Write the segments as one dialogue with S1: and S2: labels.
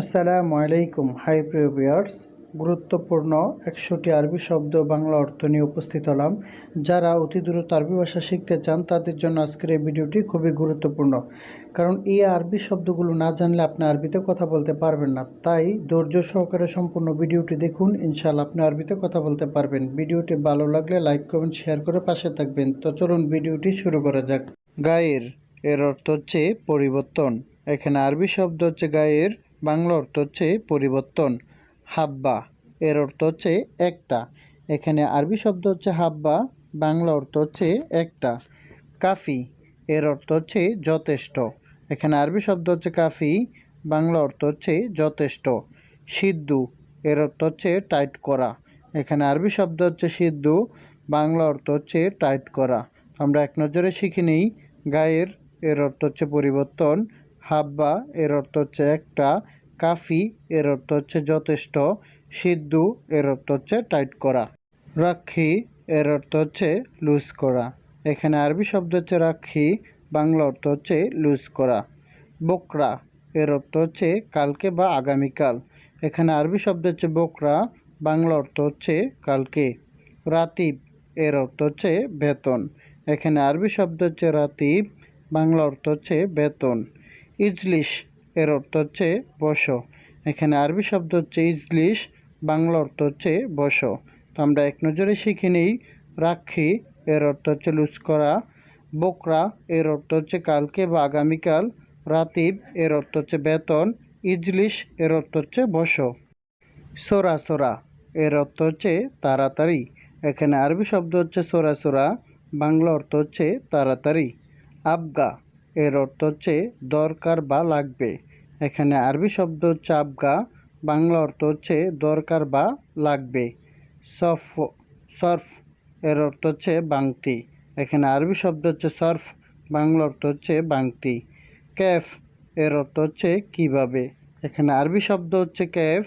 S1: আসসালামু আলাইকুম, হাই প্রিয় ভিউয়ার্স। গুরুত্বপূর্ণ একশোটি আরবি শব্দ বাংলা অর্থ নিয়ে উপস্থিত হলাম। যারা অতি দ্রুত আরবি ভাষা শিখতে চান, তাদের জন্য আজকের এই ভিডিওটি খুবই গুরুত্বপূর্ণ। কারণ এই আরবি শব্দগুলো না জানলে আপনি আরবিতে কথা বলতে পারবেন না। তাই ধৈর্য সহকারে সম্পূর্ণ ভিডিওটি দেখুন, ইনশাআল্লাহ আপনি আরবিতে কথা বলতে পারবেন। ভিডিওটি ভালো লাগলে লাইক, কমেন্ট, শেয়ার করে পাশে থাকবেন। তো চলুন ভিডিওটি শুরু করা যাক। গায়ের এর অর্থ হচ্ছে পরিবর্তন। এখানে আরবি শব্দ হচ্ছে গায়ের বাংলা অর্থ হচ্ছে পরিবর্তন, হাব্বা। এর অর্থ হচ্ছে একটা। এখানে আরবি শব্দ হচ্ছে হাব্বা, বাংলা অর্থ হচ্ছে একটা। কাফি, এর অর্থ হচ্ছে যথেষ্ট। এখানে আরবি শব্দ হচ্ছে কাফি, বাংলা অর্থ হচ্ছে যথেষ্ট। সিদ্ধু এর অর্থ হচ্ছে টাইট করা। এখানে আরবি শব্দ হচ্ছে সিদ্ধু বাংলা অর্থ হচ্ছে টাইট করা। আমরা এক নজরে শিখে নিই গায়ের, এর অর্থ হচ্ছে পরিবর্তন। হাব্বা, এর অর্থ হচ্ছে একটা। কাফি এর অর্থ হচ্ছে যথেষ্ট, সিদ্ধু এর অর্থ হচ্ছে টাইট করা। রাক্ষী এর অর্থ হচ্ছে লুজ করা। এখানে আরবি শব্দ হচ্ছে রাক্ষী, বাংলা অর্থ হচ্ছে লুজ করা। বকরা এর অর্থ হচ্ছে কালকে বা আগামীকাল। এখানে আরবি শব্দ হচ্ছে বকরা, বাংলা অর্থ হচ্ছে কালকে। রাতিব এর অর্থ হচ্ছে বেতন। এখানে আরবি শব্দ হচ্ছে রাতিব, বাংলা অর্থ হচ্ছে বেতন। ইজলিশ এর অর্থ হচ্ছে বসো। এখানে আরবি শব্দ হচ্ছে ইজলিশ, বাংলা অর্থ হচ্ছে বসো। তো আমরা এক নজরে শিখে নিই রাক্ষী এর অর্থ হচ্ছে লুজ করা। বকরা, এর অর্থ হচ্ছে কালকে বা আগামীকাল। রাতিব, এর অর্থ হচ্ছে বেতন। ইজলিশ, এর অর্থ হচ্ছে বসো। সোরা সোরা, এর অর্থ হচ্ছে তাড়াতাড়ি। এখানে আরবি শব্দ হচ্ছে সোরা সোরা, বাংলা অর্থ হচ্ছে তাড়াতাড়ি। আবগা এর অর্থ হচ্ছে দরকার বা লাগবে। এখানে আরবি শব্দ আবগা, বাংলা অর্থ হচ্ছে দরকার বা লাগবে। সফ, সর্ফ এর অর্থ হচ্ছে বাংতি। এখানে আরবি শব্দ হচ্ছে সর্ফ, বাংলা অর্থ হচ্ছে বাংতি। ক্যাফ এর অর্থ হচ্ছে কীভাবে? এখানে আরবি শব্দ হচ্ছে ক্যাফ,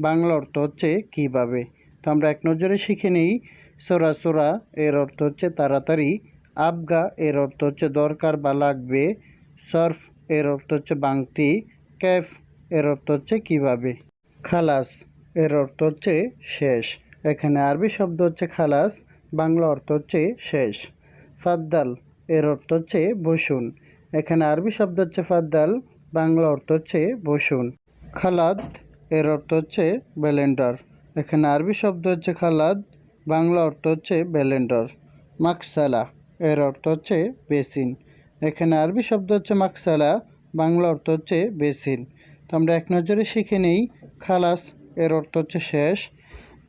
S1: বাংলা অর্থ হচ্ছে কীভাবে? তো আমরা এক নজরে শিখে নিই। সোরা সোরা এর অর্থ হচ্ছে তাড়াতাড়ি আবগা এর অর্থ হচ্ছে দরকার বা লাগবে। সর্ফ এর অর্থ হচ্ছে বাংতি ক্যাফ এর অর্থ হচ্ছে কীভাবে? খালাস এর অর্থ হচ্ছে শেষ। এখানে আরবি শব্দ হচ্ছে খালাস, বাংলা অর্থ হচ্ছে শেষ। ফাদ্দাল এর অর্থ হচ্ছে বসুন। এখানে আরবি শব্দ হচ্ছে ফাদ্দাল, বাংলা অর্থ হচ্ছে বসুন। খালাদ এর অর্থ হচ্ছে ব্যালেন্ডার। এখানে আরবি শব্দ হচ্ছে খালাদ, বাংলা অর্থ হচ্ছে ব্যালেন্ডার। মাকসালা এর অর্থ হচ্ছে বেসিন এখানে আরবি শব্দ হচ্ছে মাকসালা বাংলা অর্থ হচ্ছে বেসিন তো আমরা এক নজরে শিখে নিই খালাস এর অর্থ হচ্ছে শেষ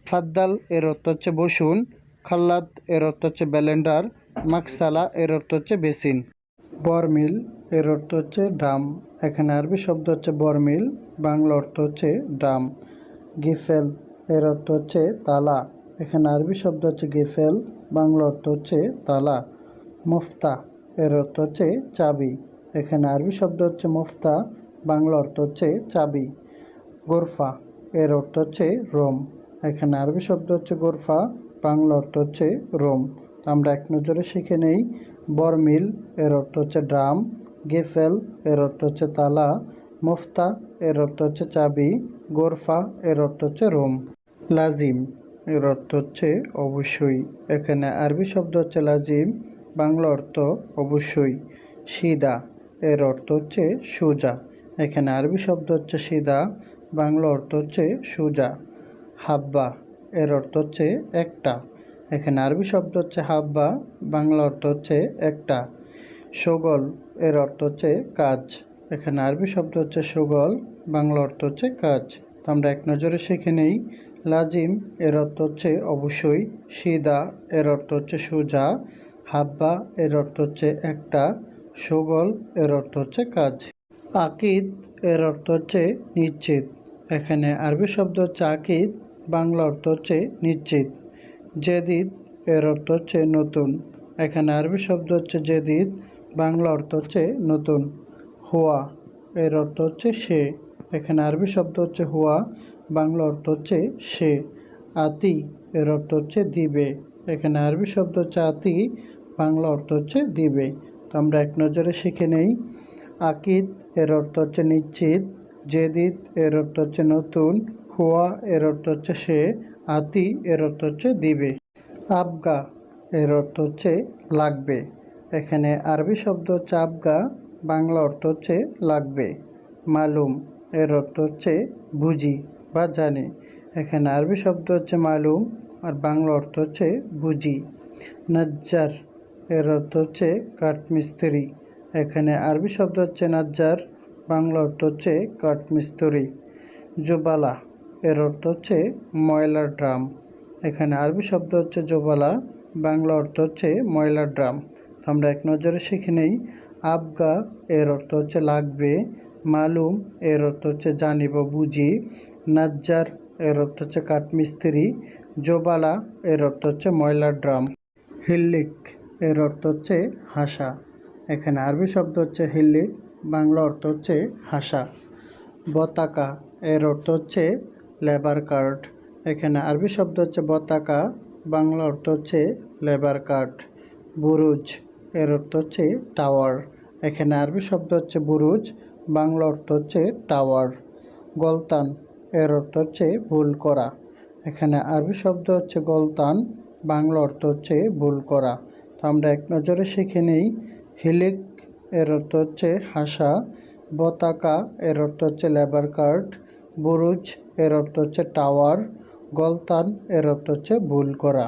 S1: ফাদ্দাল এর অর্থ হচ্ছে বসুন খাল্লাদ এর অর্থ হচ্ছে ব্যালেন্ডার মাকসালা এর অর্থ হচ্ছে বেসিন বরমিল এর অর্থ হচ্ছে ড্রাম এখানে আরবি শব্দ হচ্ছে বরমিল বাংলা অর্থ হচ্ছে ড্রাম গিফেল এর অর্থ হচ্ছে তালা এখানে আরবি শব্দ হচ্ছে গিফেল বাংলা অর্থ হচ্ছে তালা মুফতা এর অর্থ হচ্ছে চাবি। এখানে আরবি শব্দ হচ্ছে মুফতা, বাংলা অর্থ হচ্ছে চাবি। গোরফা এর অর্থ হচ্ছে রোম। এখানে আরবি শব্দ হচ্ছে গোরফা, বাংলা অর্থ হচ্ছে রোম। আমরা এক নজরে শিখে নেই, বরমিল এর অর্থ হচ্ছে ড্রাম, গেফেল এর অর্থ হচ্ছে তালা, মুফতা এর অর্থ হচ্ছে চাবি, গোরফা এর অর্থ হচ্ছে রোম। লাজিম এর অর্থ হচ্ছে অবশ্যই। এখানে আরবি শব্দ হচ্ছে লাজিম বাংলা অর্থ অবশ্যই সিদা। এর অর্থ হচ্ছে সোজা। এখানে আরবি শব্দ হচ্ছে সিদা, বাংলা অর্থ হচ্ছে সোজা। হাব্বা, এর অর্থ হচ্ছে একটা। এখানে আরবি শব্দ হচ্ছে হাব্বা, বাংলা অর্থ হচ্ছে একটা। সগল, এর অর্থ হচ্ছে কাজ। এখানে আরবি শব্দ হচ্ছে সগল, বাংলা অর্থ হচ্ছে কাজ। তো আমরা এক নজরে শিখে নেই, লাজিম, এর অর্থ হচ্ছে অবশ্যই সিদা, এর অর্থ হচ্ছে সোজা। হাব্বা, এর অর্থ হচ্ছে একটা, সগল, এর অর্থ হচ্ছে কাজ। আকিদ, এর অর্থ হচ্ছে নিশ্চিত। এখানে আরবি শব্দ হচ্ছে আকিদ, বাংলা অর্থ হচ্ছে নিশ্চিত। জেদিদ, এর অর্থ হচ্ছে নতুন। এখানে আরবি শব্দ হচ্ছে জেদিদ, বাংলা অর্থ হচ্ছে নতুন। হুয়া, এর অর্থ হচ্ছে সে। এখানে আরবি শব্দ হচ্ছে হুয়া, বাংলা অর্থ হচ্ছে সে। আতি, এর অর্থ হচ্ছে দিবে। এখানে আরবি শব্দ হচ্ছে আতি বাংলা অর্থ হচ্ছে দিবে। তো আমরা এক নজরে শিখে নেই। আকিদ এর অর্থ হচ্ছে নিশ্চিত, জেদিদ এর অর্থ হচ্ছে নতুন, হুয়া এর অর্থ হচ্ছে সে, আতি এর অর্থ হচ্ছে দিবে। আবগা এর অর্থ হচ্ছে লাগবে। এখানে আরবি শব্দ হচ্ছে আবগা, বাংলা অর্থ হচ্ছে লাগবে। মালুম এর অর্থ হচ্ছে বুঝি বা জানি। এখানে আরবি শব্দ হচ্ছে মালুম আর বাংলা অর্থ হচ্ছে বুঝি। নাজ্জার এর অর্থ হচ্ছে কাঠমিস্ত্রি। এখানে আরবি শব্দ হচ্ছে নাজ্জার, বাংলা অর্থ হচ্ছে কাঠমিস্ত্রি। জোবালা, এর অর্থ হচ্ছে ময়লার ড্রাম। এখানে আরবি শব্দ হচ্ছে জোবালা, বাংলা অর্থ হচ্ছে ময়লার ড্রাম। আমরা এক নজরে শিখে নেই, আবগা, এর অর্থ হচ্ছে লাগবে, মালুম, এর অর্থ হচ্ছে জানি বা বুঝি। নাজ্জার, এর অর্থ হচ্ছে কাঠমিস্ত্রি। জোবালা, এর অর্থ হচ্ছে ময়লার ড্রাম। হিল্লিক এর অর্থ হচ্ছে হাসা। এখানে আরবি শব্দ হচ্ছে হিল্লিক বাংলা অর্থ হচ্ছে হাসা। বতাকা এর অর্থ হচ্ছে লেবার কার্ড এখানে আরবি শব্দ হচ্ছে বতাকা, বাংলা অর্থ হচ্ছে লেবার কার্ড বুরুজ এর অর্থ হচ্ছে টাওয়ার এখানে আরবি শব্দ হচ্ছে বুরুজ, বাংলা অর্থ হচ্ছে টাওয়ার গলতান এর অর্থ হচ্ছে ভুল করা। এখানে আরবি শব্দ হচ্ছে গলতান, বাংলা অর্থ হচ্ছে ভুল করা। তো আমরা এক নজরে শিখে নেই। হিলিক এর অর্থ হচ্ছে হাসা, বতাকা এর অর্থ হচ্ছে লেবার কার্ড, বুরুজ এর অর্থ হচ্ছে টাওয়ার, গলতান এর অর্থ হচ্ছে ভুল করা।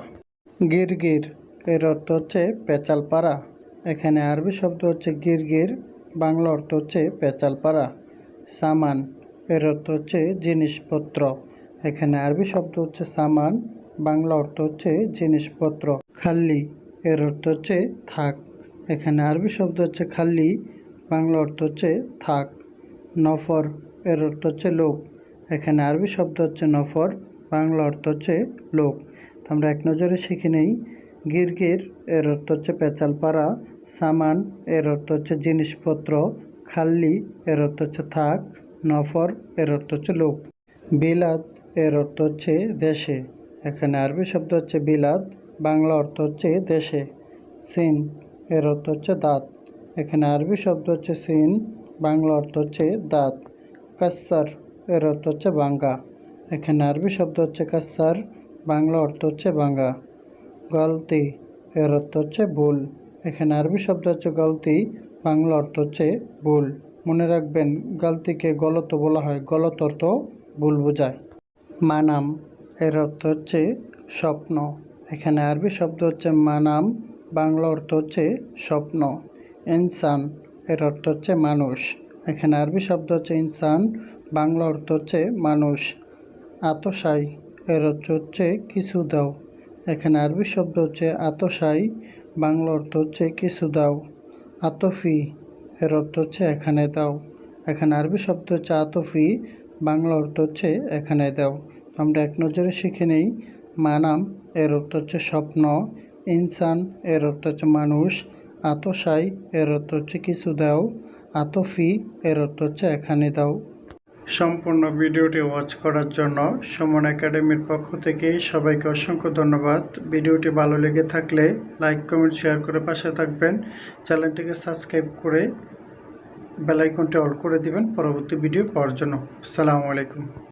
S1: গিরগির এর অর্থ হচ্ছে পেঁচালপাড়া, এখানে আরবি শব্দ হচ্ছে গিরগির, বাংলা অর্থ হচ্ছে পেঁচালপাড়া। সামান এর অর্থ হচ্ছে জিনিসপত্র, এখানে আরবি শব্দ হচ্ছে সামান, বাংলা অর্থ হচ্ছে জিনিসপত্র। খাল্লি এর অর্থ হচ্ছে থাক। এখানে আরবি শব্দ হচ্ছে খাল্লি বাংলা অর্থ হচ্ছে থাক। নফর এর অর্থ হচ্ছে লোক। এখানে আরবি শব্দ হচ্ছে নফর, বাংলা অর্থ হচ্ছে লোক। তো আমরা এক নজরে শিখে নেই, গিরগির এর অর্থ হচ্ছে পেঁচালপাড়া, সামান এর অর্থ হচ্ছে জিনিসপত্র খাল্লি এর অর্থ হচ্ছে থাক, নফর এর অর্থ হচ্ছে লোক। বিলাদ এর অর্থ হচ্ছে দেশে। এখানে আরবি শব্দ হচ্ছে বিলাদ বাংলা অর্থ হচ্ছে দেশে। সিন এর অর্থ হচ্ছে দাঁত। এখানে আরবি শব্দ হচ্ছে সিন বাংলা অর্থ হচ্ছে দাঁত। কাসার এর অর্থ হচ্ছে বাঙ্গা। এখানে আরবি শব্দ হচ্ছে কাসার বাংলা অর্থ হচ্ছে বাঙ্গা। গলতি এর অর্থ হচ্ছে ভুল এখানে আরবি শব্দ হচ্ছে গলতি, বাংলা অর্থ হচ্ছে ভুল মনে রাখবেন, গলতিকে গলত বলা হয়, গলত অর্থ ভুল বোঝায়। মানাম এর অর্থ হচ্ছে স্বপ্ন। এখানে আরবি শব্দ হচ্ছে মানাম, বাংলা অর্থ হচ্ছে স্বপ্ন, ইনসান, এর অর্থ হচ্ছে মানুষ। এখানে আরবি শব্দ হচ্ছে ইনসান, বাংলা অর্থ হচ্ছে মানুষ। আতসাই এর অর্থ হচ্ছে কিছু দাও। এখানে আরবি শব্দ হচ্ছে আতসাই বাংলা অর্থ হচ্ছে কিছু দাও। আতফি, এর অর্থ হচ্ছে এখানে দাও। এখানে আরবি শব্দ হচ্ছে আতফি, বাংলা অর্থ হচ্ছে এখানে দাও। আমরা এক নজরে শিখে নেই মানাম এর অর্থ হচ্ছে স্বপ্ন, ইনসান, এর অর্থ হচ্ছে মানুষ আতসাই এর অর্থ হচ্ছে কিছু দাও, আতফি, এর অর্থ হচ্ছে এখানে দাও। সম্পূর্ণ ভিডিওটি ওয়াচ করার জন্য সুমন একাডেমির পক্ষ থেকে সবাইকে অসংখ্য ধন্যবাদ। ভিডিওটি ভালো লেগে থাকলে লাইক কমেন্ট শেয়ার করে পাশে থাকবেন। চ্যানেলটিকে সাবস্ক্রাইব করে বেলাইকনটি অল করে দিবেন। পরবর্তী ভিডিও পাওয়ার জন্য। আসসালামু আলাইকুম।